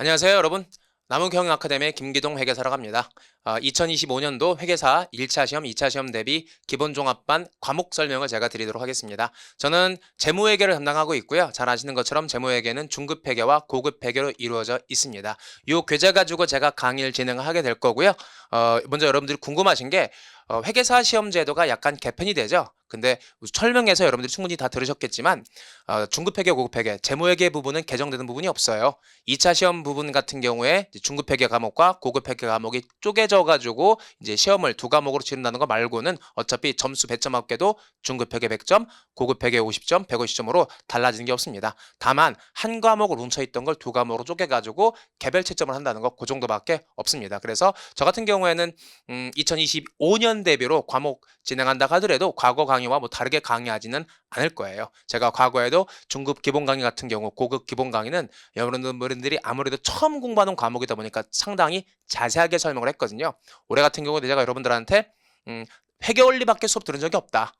안녕하세요, 여러분. 남우경 아카데미 김기동 회계사라고 합니다. 2025년도 회계사 1차 시험, 2차 시험 대비 기본 종합반 과목 설명을 제가 드리도록 하겠습니다. 저는 재무회계를 담당하고 있고요. 잘 아시는 것처럼 재무회계는 중급 회계와 고급 회계로 이루어져 있습니다. 이 교재 가지고 제가 강의를 진행하게 될 거고요. 어, 먼저 여러분들이 궁금하신 게 어, 회계사 시험 제도가 약간 개편이 되죠. 근데 설명에서 여러분들이 충분히 다 들으셨겠지만 어, 중급회계, 고급회계, 재무회계 부분은 개정되는 부분이 없어요. 2차 시험 부분 같은 경우에 중급회계 과목과 고급회계 과목이 쪼개져 가지고 이제 시험을 두 과목으로 치른다는 거 말고는 어차피 점수 배점 합계도 중급회계 100점, 고급회계 50점, 150점으로 달라지는 게 없습니다. 다만 한 과목을 뭉쳐 있던 걸 두 과목으로 쪼개 가지고 개별 채점을 한다는 거 그 정도밖에 없습니다. 그래서 저 같은 경우에는 음, 2025년 대비로 과목 진행한다 하더라도 과거 강의와 뭐 다르게 강의하지는 않을 거예요. 제가 과거에도 중급 기본 강의 같은 경우 고급 기본 강의는 여러분들이 아무래도 처음 공부하는 과목이다 보니까 상당히 자세하게 설명을 했거든요. 올해 같은 경우는 제가 여러분들한테 음, 회계 원리밖에 수업 들은 적이 없다.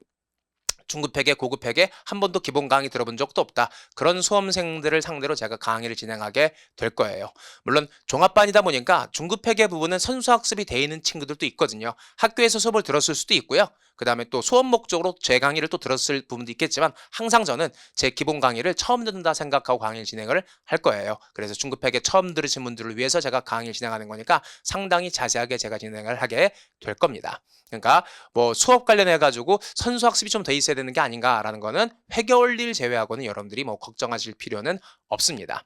중급 회계, 고급 회계 한 번도 기본 강의 들어본 적도 없다. 그런 수험생들을 상대로 제가 강의를 진행하게 될 거예요. 물론 종합반이다 보니까 중급 회계 부분은 선수 학습이 돼 있는 친구들도 있거든요. 학교에서 수업을 들었을 수도 있고요. 그 다음에 또 수업 목적으로 제 강의를 또 들었을 부분도 있겠지만 항상 저는 제 기본 강의를 처음 듣는다 생각하고 강의를 진행을 할 거예요. 그래서 중급회계 처음 들으신 분들을 위해서 제가 강의를 진행하는 거니까 상당히 자세하게 제가 진행을 하게 될 겁니다. 그러니까 뭐 수업 관련해 가지고 선수 학습이 좀더 있어야 되는 게 아닌가라는 거는 회계 원리를 제외하고는 여러분들이 뭐 걱정하실 필요는 없습니다.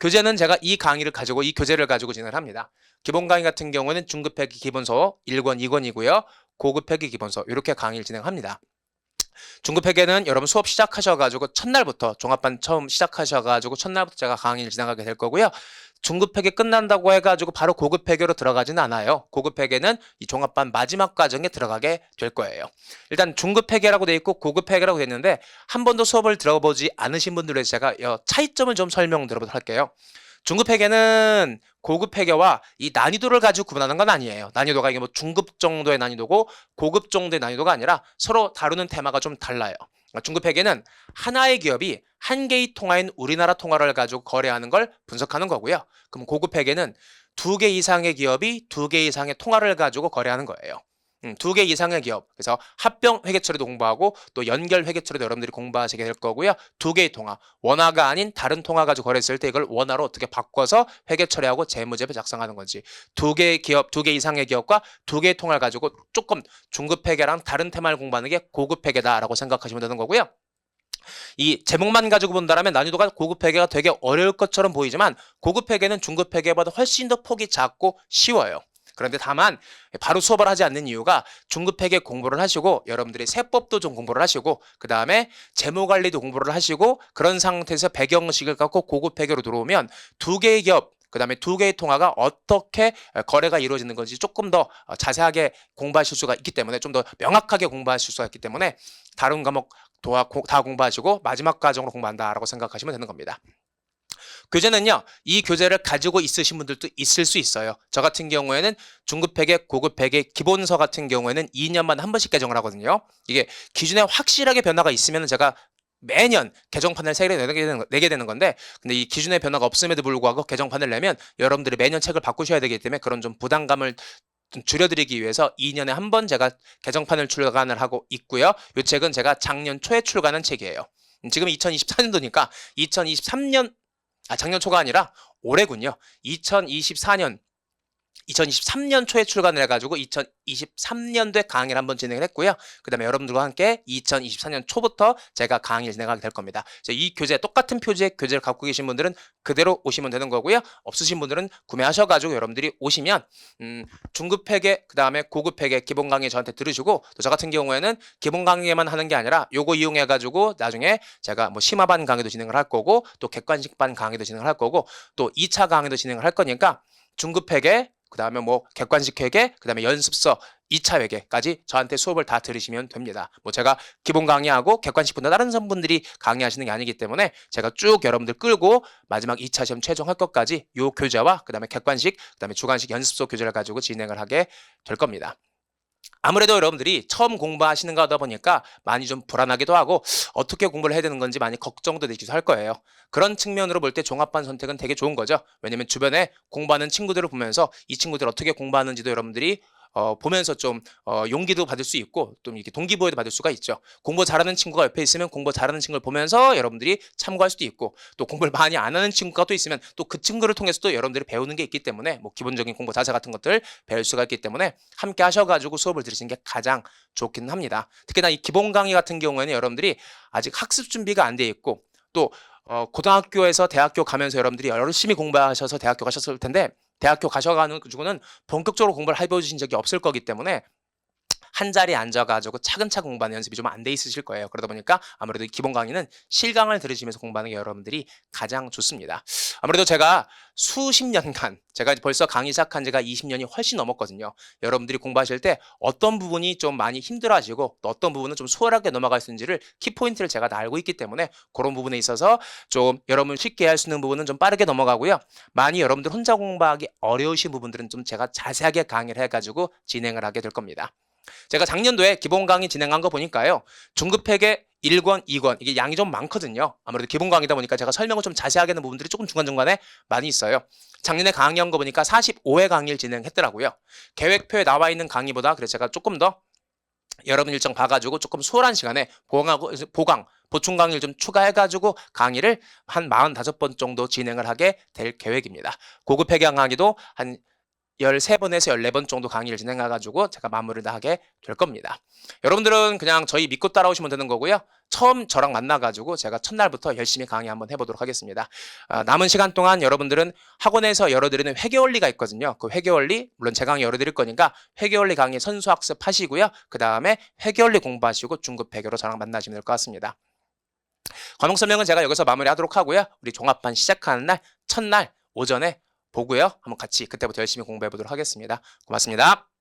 교재는 제가 이 강의를 가지고 이 교재를 가지고 진행을 합니다. 기본 강의 같은 경우는 중급회계 기본서 1권, 2권이고요. 고급 회계 기본서 이렇게 강의를 진행합니다. 중급 회계는 여러분 수업 시작하셔가지고 첫날부터 종합반 처음 시작하셔가지고 첫날부터 제가 강의를 진행하게 될 거고요. 중급 회계 끝난다고 해가지고 바로 고급 회계로 들어가지는 않아요. 고급 회계는 이 종합반 마지막 과정에 들어가게 될 거예요. 일단 중급 회계라고 돼 있고 고급 회계라고 돼 있는데 한 번도 수업을 들어보지 않으신 분들에 서 제가 차이점을 좀 설명 드려보도록 할게요. 중급 회계는 고급회계와 이 난이도를 가지고 구분하는 건 아니에요. 난이도가 이게 뭐 중급 정도의 난이도고 고급 정도의 난이도가 아니라 서로 다루는 테마가 좀 달라요. 그러니까 중급 회계는 하나의 기업이 한 개의 통화인 우리나라 통화를 가지고 거래하는 걸 분석하는 거고요. 그럼 고급 회계는 두 개 이상의 기업이 두 개 이상의 통화를 가지고 거래하는 거예요. 음, 두개 이상의 기업. 그래서 합병 회계 처리도 공부하고 또 연결 회계 처리도 여러분들이 공부하시게 될 거고요. 두 개의 통화. 원화가 아닌 다른 통화 가지고 거래했을 때 이걸 원화로 어떻게 바꿔서 회계 처리하고 재무제표 작성하는 건지. 두 개의 기업, 두 개 이상의 기업과 두 개의 통화를 가지고 조금 중급 회계랑 다른 테마를 공부하는 게 고급 회계다라고 생각하시면 되는 거고요. 이 제목만 가지고 본다면 난이도가 고급 회계가 되게 어려울 것처럼 보이지만 고급 회계는 중급 회계보다 훨씬 더 폭이 작고 쉬워요. 그런데 다만 바로 수업을 하지 않는 이유가 중급회계 공부를 하시고 여러분들이 세법도 좀 공부를 하시고 그 다음에 재무관리도 공부를 하시고 그런 상태에서 배경식을 갖고 고급회계로 들어오면 두 개의 기업 그 다음에 두 개의 통화가 어떻게 거래가 이루어지는 건지 조금 더 자세하게 공부하실 수가 있기 때문에 좀 더 명확하게 공부하실 수가 있기 때문에 다른 과목 다 공부하시고 마지막 과정으로 공부한다라고 생각하시면 되는 겁니다. 교재는요, 이 교재를 가지고 있으신 분들도 있을 수 있어요. 저 같은 경우에는 중급회계, 고급회계, 기본서 같은 경우에는 2년만 한 번씩 개정을 하거든요. 이게 기준에 확실하게 변화가 있으면 제가 매년 개정판을 세개 내게 되는, 내게 되는 건데, 근데 이 기준의 변화가 없음에도 불구하고 개정판을 내면 여러분들이 매년 책을 바꾸셔야 되기 때문에 그런 좀 부담감을 좀 줄여드리기 위해서 2년에 한 번 제가 개정판을 출간을 하고 있고요. 이 책은 제가 작년 초에 출간한 책이에요. 지금 2024년도니까 2023년 아, 작년 초가 아니라 올해군요. 2024년 2023년 초에 출간을 해가지고 2023년도에 강의를 한번 진행을 했고요. 그 다음에 여러분들과 함께 2024년 초부터 제가 강의를 진행하게 될 겁니다. 이 교재, 똑같은 표지의 교재를 갖고 계신 분들은 그대로 오시면 되는 거고요. 없으신 분들은 구매하셔가지고 여러분들이 오시면, 음, 중급 회계, 그 다음에 고급 회계 기본 강의 저한테 들으시고, 또 저 같은 경우에는 기본 강의만 하는 게 아니라 요거 이용해가지고 나중에 제가 뭐 심화반 강의도 진행을 할 거고, 또 객관식반 강의도 진행을 할 거고, 또 2차 강의도 진행을 할 거니까 중급 회계, 그 다음에 뭐 객관식 회계, 그 다음에 연습서 2차 회계까지 저한테 수업을 다 들으시면 됩니다. 뭐 제가 기본 강의하고 객관식보다 다른 선분들이 강의하시는 게 아니기 때문에 제가 쭉 여러분들 끌고 마지막 2차 시험 최종 합격까지 요 교재와 그 다음에 객관식, 그 다음에 주관식 연습서 교재를 가지고 진행을 하게 될 겁니다. 아무래도 여러분들이 처음 공부하시는 거다 보니까 많이 좀 불안하기도 하고 어떻게 공부를 해야 되는 건지 많이 걱정도 되기도 할 거예요. 그런 측면으로 볼 때 종합반 선택은 되게 좋은 거죠. 왜냐면 주변에 공부하는 친구들을 보면서 이 친구들 어떻게 공부하는지도 여러분들이 어, 보면서 좀 어, 용기도 받을 수 있고 좀 이렇게 동기부여도 받을 수가 있죠. 공부 잘하는 친구가 옆에 있으면 공부 잘하는 친구를 보면서 여러분들이 참고할 수도 있고 또 공부를 많이 안 하는 친구가 또 있으면 또 그 친구를 통해서 또 여러분들이 배우는 게 있기 때문에 뭐 기본적인 공부 자세 같은 것들 배울 수가 있기 때문에 함께 하셔가지고 수업을 들으시는 게 가장 좋기는 합니다. 특히나 이 기본 강의 같은 경우에는 여러분들이 아직 학습 준비가 안 돼 있고 또 어, 고등학교에서 대학교 가면서 여러분들이 열심히 공부하셔서 대학교 가셨을 텐데 대학교 가셔가는 주고는 본격적으로 공부를 해보신 적이 없을 거기 때문에 한 자리에 앉아가지고 차근차근 공부하는 연습이 좀 안 돼 있으실 거예요. 그러다 보니까 아무래도 이 기본 강의는 실강을 들으시면서 공부하는 게 여러분들이 가장 좋습니다. 아무래도 제가 수십 년간 제가 벌써 강의 시작한 지가 20년이 훨씬 넘었거든요. 여러분들이 공부하실 때 어떤 부분이 좀 많이 힘들어하시고 또 어떤 부분은 좀 수월하게 넘어갈 수 있는지를 키포인트를 제가 다 알고 있기 때문에 그런 부분에 있어서 좀 여러분 쉽게 할 수 있는 부분은 좀 빠르게 넘어가고요. 많이 여러분들 혼자 공부하기 어려우신 부분들은 좀 제가 자세하게 강의를 해가지고 진행을 하게 될 겁니다. 제가 작년도에 기본 강의 진행한 거 보니까요. 중급회계 1권, 2권 이게 양이 좀 많거든요. 아무래도 기본 강의다 보니까 제가 설명을 좀 자세하게 하는 부분들이 조금 중간중간에 많이 있어요. 작년에 강의한 거 보니까 45회 강의를 진행했더라고요. 계획표에 나와 있는 강의보다 그래서 제가 조금 더 여러분 일정 봐가지고 조금 수월한 시간에 보강하고 보강 보충 강의를 좀 추가해가지고 강의를 한 45번 정도 진행을 하게 될 계획입니다. 고급 회계 강의도 한 13번에서 14번 정도 강의를 진행해 가지고 제가 마무리를 다 하게 될 겁니다. 여러분들은 그냥 저희 믿고 따라오시면 되는 거고요. 처음 저랑 만나 가지고 제가 첫날부터 열심히 강의 한번 해 보도록 하겠습니다. 아, 남은 시간 동안 여러분들은 학원에서 열어드리는 회계 원리가 있거든요. 그 회계 원리, 물론 제 강의 열어드릴 거니까 회계 원리 강의 선수 학습 하시고요. 그 다음에 회계 원리 공부하시고 중급 회계로 저랑 만나시면 될 것 같습니다. 과목 설명은 제가 여기서 마무리하도록 하고요. 우리 종합반 시작하는 날 첫날 오전에 보고요. 한번 같이 그때부터 열심히 공부해 보도록 하겠습니다. 고맙습니다.